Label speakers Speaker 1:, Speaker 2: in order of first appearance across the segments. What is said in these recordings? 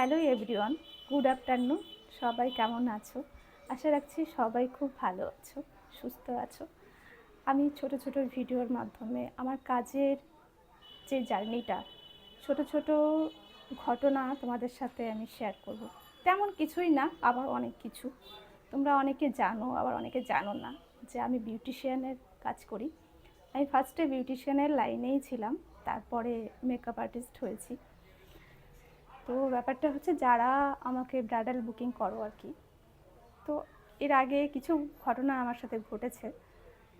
Speaker 1: Hello everyone, good afternoon. সবাই কেমন আছো? আশা রাখছি সবাই খুব ভালো আছো, সুস্থ আছো। আমি ছোট ছোট ভিডিওর মাধ্যমে আমার কাজের যে জার্নিটা, ছোট ছোট ঘটনা তোমাদের সাথে আমি শেয়ার করব। তেমন কিছুই না, আবার অনেক কিছু। তোমরা অনেকে জানো, আবার অনেকে জানো না যে আমি বিউটিশিয়ানের কাজ করি। আমি ফার্স্টে বিউটিশিয়ানের লাইনেই ছিলাম, তারপরে মেকআপ আর্টিস্ট হয়েছি। তো ব্যাপারটা হচ্ছে যারা আমাকে ব্রাইডাল বুকিং করো আর কি, তো এর আগে কিছু ঘটনা আমার সাথে ঘটেছে।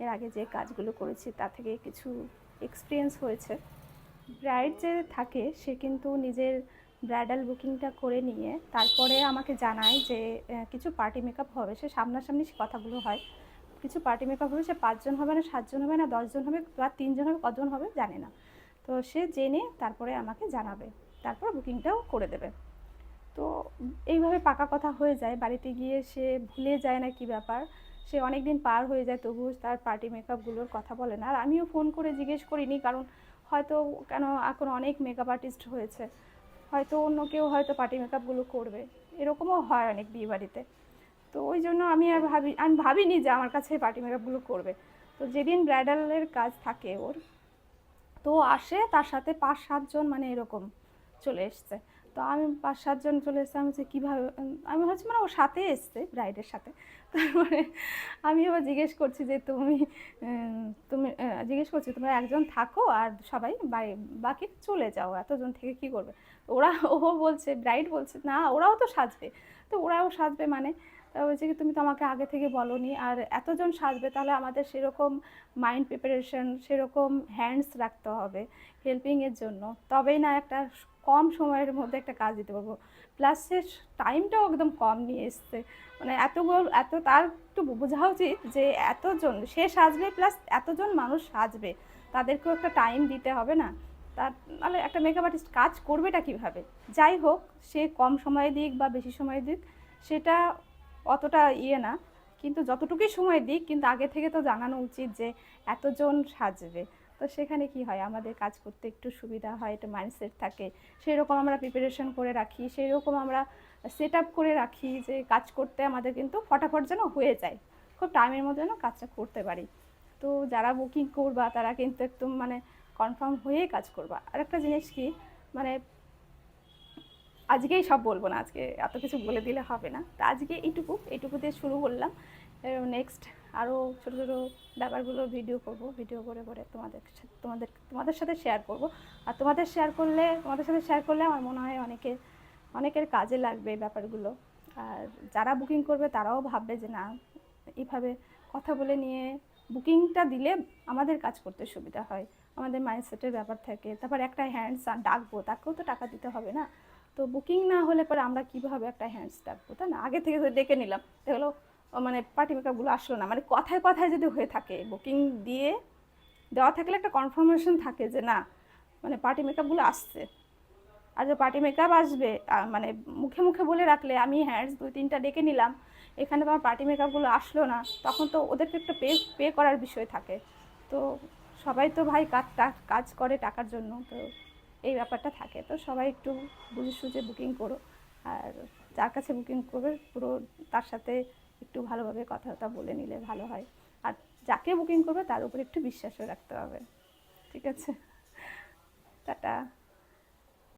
Speaker 1: এর আগে যে কাজগুলো করেছি তা থেকে কিছু এক্সপিরিয়েন্স হয়েছে। ব্রাইড যে থাকে, সে কিন্তু নিজের ব্রাইডাল বুকিংটা করে নিয়ে তারপরে আমাকে জানায় যে কিছু পার্টি মেকআপ হবে। সে সামনাসামনি সে কথাগুলো হয়। কিছু পার্টি মেকআপ হবে, সে পাঁচজন হবে না, সাতজন হবে না, দশজন হবে বা তিনজন হবে কজন হবে জানে না। তো সে জেনে তারপরে আমাকে জানাবে। তারপর বুকিংটাও করে দেবে। তো এইভাবে পাকা কথা হয়ে যায়, বাড়িতে গিয়ে সে ভুলে যায় না কি ব্যাপার। সে অনেক দিন পার হয়ে যায় তবুও তার পার্টি মেকআপগুলোর কথা বলে না। আর আমিও ফোন করে জিজ্ঞেস করিনি, কারণ হয়তো কেন এখন অনেক মেকআপ আর্টিস্ট হয়েছে। হয়তো অন্য কেউ হয়তো পার্টি মেকআপগুলো করবে। এরকমও হয় অনেক বিয়ে বাড়িতে তো ওই জন্য আমি আর ভাবি, আমি ভাবিনি যে আমার কাছে পার্টি মেকআপগুলো করবে। তো যেদিন ব্রাইডালের কাজ থাকে ওর, তো আসে তার সাথে পাঁচ সাতজন মানে এরকম। চলে এসছে। তো আমি পাঁচ সাতজন চলে এসছে। আমি কীভাবে, আমি ভাবছি মানে ওর সাথে এসছে ব্রাইডের সাথে। তারপরে আমি এবার জিজ্ঞেস করছি যে তুমি তুমি জিজ্ঞেস করছি, তোমরা একজন থাকো আর সবাই বাড়ি বাকি চলে যাও। এতজন থেকে কি করবে? ওরা, ও বলছে ব্রাইড বলছে, না, ওরাও তো সাজবে। তো ওরাও সাজবে মানে তা বলছে কি, তুমি তো আমাকে আগে থেকে বলনি। আর এতজন সাজবে, তাহলে আমাদের সেরকম মাইন্ড প্রিপারেশন সেরকম হ্যান্ডস রাখতে হবে হেল্পিংয়ের জন্য। তবেই না একটা কম সময়ের মধ্যে একটা কাজ দিতে পারব। প্লাস সে টাইমটাও একদম কম নিয়ে এসছে। মানে এতগুলো, এত, তার একটু বোঝা উচিত যে এতজন, সে সাজবে প্লাস এতজন মানুষ সাজবে। তাদেরকেও একটা টাইম দিতে হবে না। তার নাহলে একটা মেকআপ আর্টিস্ট কাজ করবেটা কীভাবে? যাই হোক, সে কম সময় দিক বা বেশি সময় দিক, সেটা অতটা ইয়ে না। কিন্তু যতটুকুই সময় দিক, কিন্তু আগে থেকে তো জানানো উচিত যে এতজন সাজবে। তো সেখানে কি হয়? আমাদের কাজ করতে একটু সুবিধা হয়, একটু মাইন্ডসেট থাকে। সেই রকম আমরা প্রিপারেশন করে রাখি সেই রকম আমরা সেট আপ করে রাখি যে কাজ করতে আমাদের কিন্তু ফটাফট যেন হয়ে যায়। খুব টাইমের মধ্যে যেন কাজটা করতে পারি। তো যারা বুকিং করবা, তারা কিন্তু একদম মানে কনফার্ম হয়েই কাজ করবা। আর একটা জিনিস কি? মানে আজকেই সব বলব না, আজকে এত কিছু বলে দিলে হবে না। তা আজকে এইটুকু এইটুকু দিয়ে শুরু করলাম। নেক্সট আরও ছোটো ছোটো ব্যাপারগুলো ভিডিও করব ভিডিও করে করে তোমাদের তোমাদের তোমাদের সাথে শেয়ার করব। আর তোমাদের শেয়ার করলে, তোমাদের সাথে শেয়ার করলে আমার মনে হয় অনেকে অনেকের কাজে লাগবে ব্যাপারগুলো। আর যারা বুকিং করবে তারাও ভাববে যে না, এইভাবে কথা বলে নিয়ে বুকিংটা দিলে আমাদের কাজ করতে সুবিধা হয়। আমাদের মাইন্ডসেটের ব্যাপার থাকে। তারপর একটা হ্যান্ডস ডাকবো, তাকেও তো টাকা দিতে হবে না। তো বুকিং না হলে পরে আমরা কীভাবে একটা হ্যান্ডস ডাকবো, তাই না? আগে থেকে ডেকে নিলাম। এগুলো মানে পার্টি মেকআপগুলো আসলো না। মানে কথায় কথায় যদি হয়ে থাকে বুকিং দিয়ে দেওয়া থাকলে একটা কনফার্মেশন থাকে যে না মানে পার্টি মেকআপগুলো আসছে। আর যে পার্টি মেকআপ আসবে মানে মুখে মুখে বলে রাখলে, আমি হ্যান্ডস দুই তিনটা ডেকে নিলাম, এখানে তোমার পার্টি মেকআপগুলো আসলো না, তখন তো ওদেরকে একটা পে পে করার বিষয় থাকে। তো সবাই তো ভাই কাজ কাজ করে টাকার জন্য, তো এই ব্যাপারটা থাকে। তো সবাই একটু বুঝে সুঝে বুকিং করো। আর যার কাছে বুকিং করবে, পুরো তার সাথে একটু ভালোভাবে কথাবার্তা বলে নিলে ভালো হয়। আর যাকে বুকিং করবে তার উপর একটু বিশ্বাসও রাখতে হবে। ঠিক আছে? টাটা।